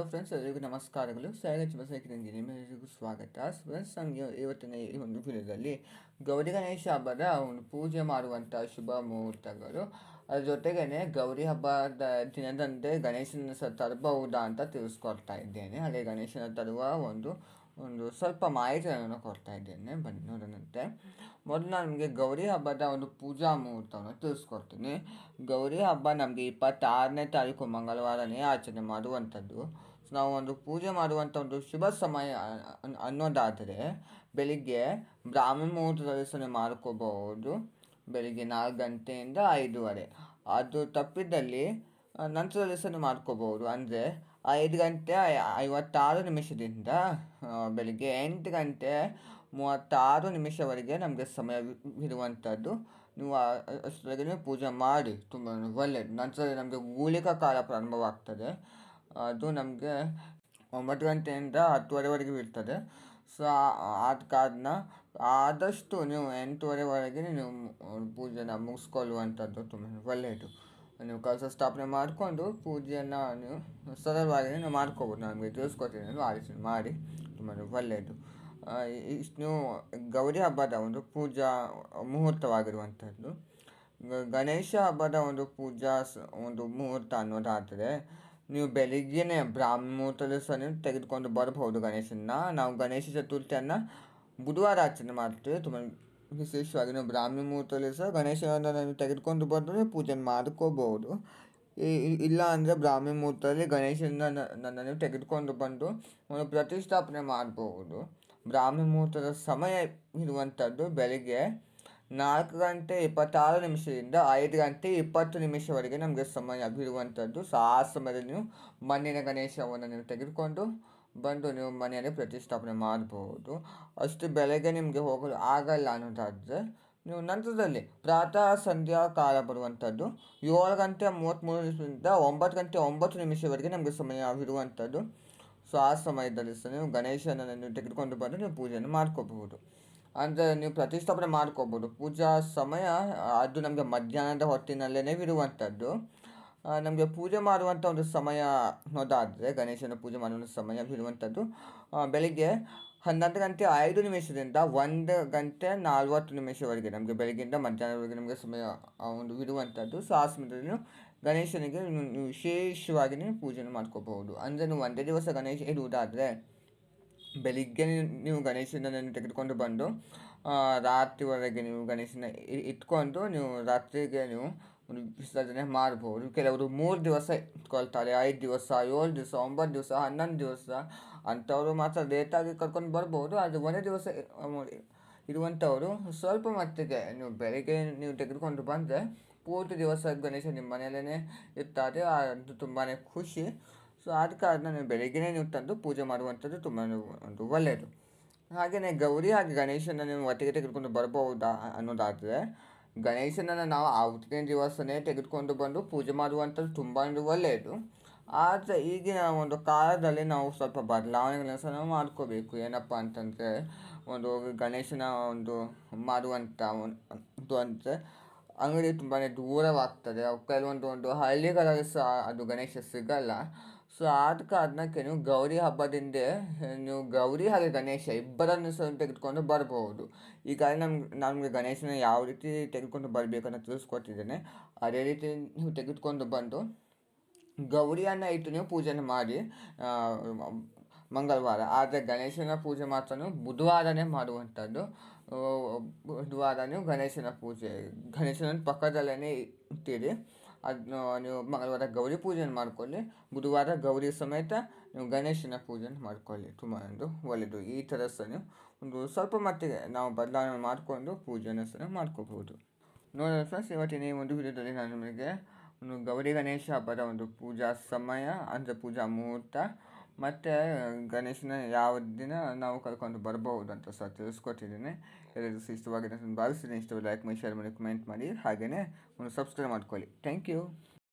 Friends ಎಲ್ಲರಿಗೂ ನಮಸ್ಕಾರಗಳು. ಸ್ವಾಗತ ಬಸೈಕಿನ ನಿಮ್ಮೆಲ್ಲರಿಗೂ ಸ್ವಾಗತ. ಫ್ರೆಂಡ್ಸ್ ನಮಗೆ ಇವತ್ತಿನ ಈ ಒಂದು ವಿಡಿಯೋದಲ್ಲಿ ಗೌರಿ ಗಣೇಶ ಹಬ್ಬದ ಒಂದು ಪೂಜೆ ಮಾಡುವಂಥ ಶುಭ ಮುಹೂರ್ತಗಳು. ಅದ್ರ ಜೊತೆಗೇ ಗೌರಿ ಹಬ್ಬದ ದಿನದಂತೆ ಗಣೇಶನ ಸಹ ತರಬಹುದಾ ಅಂತ ತಿಳಿಸ್ಕೊಡ್ತಾ ಇದ್ದೇನೆ. ಹಾಗೆ ಗಣೇಶನ ತರುವ ಒಂದು ಒಂದು ಸ್ವಲ್ಪ ಮಾಹಿತಿಯನ್ನು ಕೊಡ್ತಾ ಇದ್ದೇನೆ ಬನ್ನಿ, ನೋಡೋಣಂತೆ. ಮೊದಲು ನಿಮಗೆ ಗೌರಿ ಹಬ್ಬದ ಒಂದು ಪೂಜಾ ಮುಹೂರ್ತವನ್ನು ತಿಳಿಸ್ಕೊಡ್ತೀನಿ. ಗೌರಿ ಹಬ್ಬ ನಮಗೆ ಇಪ್ಪತ್ತಾರನೇ ತಾರೀಕು ಮಂಗಳವಾರನೇ ಆಚರಣೆ ಮಾಡುವಂಥದ್ದು. ಸೊ, ನಾವು ಒಂದು ಪೂಜೆ ಮಾಡುವಂಥ ಒಂದು ಶುಭ ಸಮಯ ಅನ್ನೋದಾದರೆ ಬೆಳಿಗ್ಗೆ ಬ್ರಾಹ್ಮಣ ಮುಹೂರ್ತದಲ್ಲಿ ಸಹ ಮಾಡ್ಕೋಬಹುದು. ಬೆಳಿಗ್ಗೆ ನಾಲ್ಕು ಗಂಟೆಯಿಂದ ಐದೂವರೆ. ಅದು ತಪ್ಪಿದ್ದಲ್ಲಿ ನಂತರದಲ್ಲಿ ಸಹ ಮಾಡ್ಕೋಬಹುದು. ಅಂದರೆ ಐದು ಗಂಟೆ ಐವತ್ತಾರು ನಿಮಿಷದಿಂದ ಬೆಳಿಗ್ಗೆ ಎಂಟು ಗಂಟೆ, ಮೂವತ್ತಾರು ನಿಮಿಷವರೆಗೆ ನಮಗೆ ಸಮಯ ಇರುವಂಥದ್ದು ನೀವು ಅಷ್ಟರೊಳಗೆ ನೀವು ಪೂಜೆ ಮಾಡಿ. ತುಂಬ ಒಳ್ಳೆಯದು ನಂತರ ನಮಗೆ ಊಳಿಕ ಕಾಲ ಪ್ರಾರಂಭವಾಗ್ತದೆ. ಅದು ನಮಗೆ ಒಂಬತ್ತು ಗಂಟೆಯಿಂದ ಹತ್ತುವರೆವರೆಗೆ ಇರ್ತದೆ. ಸೊ ಆದ ಕಾರಣ ಆದಷ್ಟು ನೀವು ಎಂಟೂವರೆವರೆಗೆ ನೀವು ಪೂಜೆನ ಮುಗಿಸ್ಕೊಳ್ಳುವಂಥದ್ದು ತುಂಬ ಒಳ್ಳೆಯದು ನೀವು ಕಲಶ ಸ್ಥಾಪನೆ ಮಾಡಿಕೊಂಡು ಪೂಜೆಯನ್ನು ನೀವು ಸರಳವಾಗಿ ನೀವು ಮಾಡ್ಕೋಬೋದು. ನಮಗೆ ತಿಳಿಸ್ಕೊತೀನಿ ಅಂದರೆ ಆ ರೀತಿ ಮಾಡಿ. ತುಂಬ ಒಳ್ಳೆಯದು. ಇಷ್ಟು ಗೌರಿ ಹಬ್ಬದ ಒಂದು ಪೂಜಾ ಮುಹೂರ್ತವಾಗಿರುವಂಥದ್ದು. ಗಣೇಶ ಹಬ್ಬದ ಒಂದು ಪೂಜಾ ಒಂದು ಮುಹೂರ್ತ ಅನ್ನೋದಾದರೆ ನೀವು ಬೆಳಿಗ್ಗೆನೇ ಬ್ರಾಹ್ಮ ಮುಹೂರ್ತದ ಸಹ ನೀವು ತೆಗೆದುಕೊಂಡು ಬರಬಹುದು ಗಣೇಶನ ನಾವು ಗಣೇಶ ಚತುರ್ಥಿಯನ್ನು ಬುಧವಾರ ಆಚರಣೆ ಮಾಡ್ತೀವಿ. ತುಂಬ ವಿಶೇಷವಾಗಿ ನಾವು ಬ್ರಾಹ್ಮಿ ಮುಹೂರ್ತದಲ್ಲಿ ಸಹ ಗಣೇಶನನ್ನು ತೆಗೆದುಕೊಂಡು ಬಂದರೆ ಪೂಜೆ ಮಾಡ್ಕೋಬಹುದು ಇಲ್ಲ ಅಂದರೆ ಬ್ರಾಹ್ಮಿ ಮುಹೂರ್ತದಲ್ಲಿ ನನ್ನನ್ನು ತೆಗೆದುಕೊಂಡು ಬಂದು ಪ್ರತಿಷ್ಠಾಪನೆ ಮಾಡಬಹುದು ಬ್ರಾಹ್ಮಿ ಮುಹೂರ್ತದ ಸಮಯ ಇರುವಂಥದ್ದು ಬೆಳಿಗ್ಗೆ ನಾಲ್ಕು ಗಂಟೆ ಇಪ್ಪತ್ತಾರು ನಿಮಿಷದಿಂದ ಐದು ಗಂಟೆ ಇಪ್ಪತ್ತು ನಿಮಿಷವರೆಗೆ ನಮಗೆ ಸಮಯ ಇರುವಂಥದ್ದು ಸೊ ಆ ಸಮಯದಲ್ಲಿ ನೀವು ಮಣ್ಣಿನ ಗಣೇಶವನ್ನು ನೀವು ತೆಗೆದುಕೊಂಡು ಬಂದು ನೀವು ಮನೆಯಲ್ಲಿ ಪ್ರತಿಷ್ಠಾಪನೆ ಮಾಡಬಹುದು ಅಷ್ಟು ಬೆಳಗ್ಗೆ ನಿಮಗೆ ಹೋಗಲು ಆಗಲ್ಲ ಅನ್ನೋದಾದರೆ ನೀವು ನಂತರದಲ್ಲಿ ಪ್ರಾತಃ ಸಂಧ್ಯಾ ಕಾಲ ಬರುವಂಥದ್ದು, ಏಳು ಗಂಟೆ ಮೂವತ್ತ್ಮೂರು ನಿಮಿಷದಿಂದ ಒಂಬತ್ತು ಗಂಟೆ ಒಂಬತ್ತು ನಿಮಿಷವರೆಗೆ ನಮಗೆ ಸಮಯ ಇರುವಂಥದ್ದು ಸೊ, ಆ ಸಮಯದಲ್ಲಿ ಸಹ ನೀವು ಗಣೇಶನನ್ನು ನೀವು ತೆಗೆದುಕೊಂಡು ಬಂದು ನೀವು ಪೂಜೆಯನ್ನು ಮಾಡ್ಕೋಬಹುದು. ಅಂದರೆ ನೀವು ಪ್ರತಿಷ್ಠಾಪನೆ ಮಾಡ್ಕೋಬೋದು ಪೂಜಾ ಸಮಯ ಅದು ನಮಗೆ ಮಧ್ಯಾಹ್ನದ ಹೊತ್ತಿನಲ್ಲೇ ಇರುವಂಥದ್ದು. ನಮಗೆ ಪೂಜೆ ಮಾಡುವಂಥ ಒಂದು ಸಮಯ ಅನ್ನೋದಾದರೆ ಗಣೇಶನ ಪೂಜೆ ಮಾಡುವಂಥ ಸಮಯ ಇರುವಂಥದ್ದು ಬೆಳಿಗ್ಗೆ ಹನ್ನೊಂದು ಗಂಟೆ ಐದು ನಿಮಿಷದಿಂದ ಒಂದು ಗಂಟೆ ನಲ್ವತ್ತು ನಿಮಿಷವರೆಗೆ ನಮಗೆ ಬೆಳಗ್ಗೆಯಿಂದ ಮಧ್ಯಾಹ್ನವರೆಗೆ ನಮಗೆ ಸಮಯ ಒಂದು ಇರುವಂಥದ್ದು ಸೊ ಸಮಯದಲ್ಲಿ ಗಣೇಶನಿಗೆ ವಿಶೇಷವಾಗಿ ನೀವು ಪೂಜೆಯನ್ನು ಮಾಡ್ಕೋಬಹುದು. ಅಂದರೆ ನೀವು ಒಂದೇ ದಿವಸ ಗಣೇಶ ಇರುವುದಾದರೆ, ಬೆಳಿಗ್ಗೆ ನೀವು ಗಣೇಶನನ್ನು ತೆಗೆದುಕೊಂಡು ಬಂದು ರಾತ್ರಿವರೆಗೆ ನೀವು ಗಣೇಶನ ಇಟ್ಕೊಂಡು ನೀವು ರಾತ್ರಿಗೆ ನೀವು ವಿಸರ್ಜನೆ ಮಾಡ್ಬೋದು ಕೆಲವರು ಮೂರು ದಿವಸ ಇಟ್ಕೊಳ್ತಾರೆ, ಐದು ದಿವಸ, ಏಳು ದಿವಸ, ಒಂಬತ್ತು ದಿವಸ, ಹನ್ನೊಂದು ದಿವಸ ಅಂಥವರು ಮಾತ್ರ ಲೇಟಾಗಿ ಕರ್ಕೊಂಡು ಬರ್ಬೋದು. ಅದು ಒಂದೇ ದಿವಸ ಇರುವಂಥವರು ಸ್ವಲ್ಪ ಮಟ್ಟಿಗೆ ನೀವು ಬೆಳಿಗ್ಗೆ ನೀವು ತೆಗೆದುಕೊಂಡು ಬಂದರೆ ಪೂರ್ತಿ ದಿವಸ ಗಣೇಶ ನಿಮ್ಮ ಮನೆಯಲ್ಲೇ ಇರ್ತಾರೆ. ಅದು ತುಂಬಾ ಖುಷಿ. ಸೊ ಆದ ಕಾರಣ ನೀವು ಬೆಳಿಗ್ಗೆ ನೀವು ತಂದು ಪೂಜೆ ಮಾಡುವಂಥದ್ದು ತುಂಬ ಒಂದು ಒಳ್ಳೆಯದು ಹಾಗೆಯೇ ಗೌರಿ ಹಾಗೆ ಗಣೇಶನ ನೀವು ಒಟ್ಟಿಗೆ ತೆಗೆದುಕೊಂಡು ಬರ್ಬೋದಾ ಅನ್ನೋದಾದರೆ ಗಣೇಶನನ್ನು ನಾವು ಅವತ್ತಿನ ದಿವಸನೇ ತೆಗೆದುಕೊಂಡು ಬಂದು ಪೂಜೆ ಮಾಡುವಂಥದ್ದು ತುಂಬ ಒಳ್ಳೆಯದು. ಆದರೆ ಈಗಿನ ಒಂದು ಕಾಲದಲ್ಲಿ ನಾವು ಸ್ವಲ್ಪ ಬದಲಾವಣೆಗಳನ್ನು ಸಹ ನಾವು ಮಾಡ್ಕೋಬೇಕು. ಏನಪ್ಪ ಅಂತಂದರೆ ಒಂದು ಗಣೇಶನ ಒಂದು ಮಾಡುವಂಥ ಒಂದು ಅಂದರೆ ಅಂಗಡಿ ತುಂಬಾ ದೂರವಾಗ್ತದೆ. ಕೆಲವೊಂದು ಒಂದು ಹಳ್ಳಿಗಳಲ್ಲಿ ಸಹ ಅದು ಗಣೇಶ ಸಿಗಲ್ಲ. ಸೊ ಆದ ಕಾರಣಕ್ಕೆ ನೀವು ಗೌರಿ ಹಬ್ಬದಿಂದ, ನೀವು ಗೌರಿ ಹಾಗೆ ಗಣೇಶ ಇಬ್ಬರನ್ನು ಸಹ ತೆಗೆದುಕೊಂಡು ಬರಬಹುದು. ಈಗ ನಮ್ಗೆ ನಮಗೆ ಗಣೇಶನ ಯಾವ ರೀತಿ ತೆಗೆದುಕೊಂಡು ಬರಬೇಕು ಬರಬೇಕನ್ನು ತಿಳಿಸ್ಕೊಟ್ಟಿದ್ದೇನೆ. ಅದೇ ರೀತಿ ನೀವು ತೆಗೆದುಕೊಂಡು ಬಂದು ಗೌರಿಯನ್ನು ಇಟ್ಟು ನೀವು ಪೂಜೆನ ಮಾಡಿ ಮಂಗಳವಾರ. ಆದರೆ ಗಣೇಶನ ಪೂಜೆ ಮಾತ್ರ ಬುಧವಾರನೇ ಮಾಡುವಂಥದ್ದು. ಬುಧವಾರ ನೀವು ಗಣೇಶನ ಪೂಜೆ ಗಣೇಶನ ಪಕ್ಕದಲ್ಲೇ ಇಟ್ಟಿರಿ. ಅದನ್ನು ನೀವು ಮಂಗಳವಾರ ಗೌರಿ ಪೂಜೆಯನ್ನು ಮಾಡ್ಕೊಳ್ಳಿ, ಬುಧವಾರ ಗೌರಿ ಸಮೇತ ನೀವು ಗಣೇಶನ ಪೂಜೆಯನ್ನು ಮಾಡ್ಕೊಳ್ಳಿ, ತುಂಬ ಒಂದು ಒಳ್ಳೆಯದು ಈ ಥರ ಸಹ ನೀವು ಒಂದು ಸ್ವಲ್ಪ ಮಟ್ಟಿಗೆ ನಾವು ಬದಲಾವಣೆ ಮಾಡಿಕೊಂಡು ಪೂಜೆಯನ್ನು ಸಹ ಮಾಡ್ಕೋಬೋದು ನೋಡೋಣ ಫ್ರೆಂಡ್ಸ್, ಇವತ್ತಿನ ಈ ಒಂದು ವಿಡಿಯೋದಲ್ಲಿ ನಾನು ನಿಮಗೆ ಒಂದು ಗೌರಿ ಗಣೇಶ ಹಬ್ಬದ ಒಂದು ಪೂಜಾ ಸಮಯ, ಅಂದರೆ ಪೂಜಾ ಮುಹೂರ್ತ ಮತ್ತು ಗಣೇಶನ ಯಾವ ದಿನ ನಾವು ಕರ್ಕೊಂಡು ಬರ್ಬೋದು ಅಂತ ಸಹ ತಿಳಿಸ್ಕೊಟ್ಟಿದ್ದೀನಿ. ಎಲ್ಲರಿಗೂ ಇಷ್ಟವಾಗಿದೆ ಭಾವಿಸ್ತೀನಿ ಇಷ್ಟವಾದ ಲೈಕ್ ಮಾಡಿ ಶೇರ್ ಮಾಡಿ ಕಮೆಂಟ್ ಮಾಡಿ, ಹಾಗೆಯೇ ಒಂದು ಸಬ್ಸ್ಕ್ರೈಬ್ ಮಾಡ್ಕೊಳ್ಳಿ. Thank you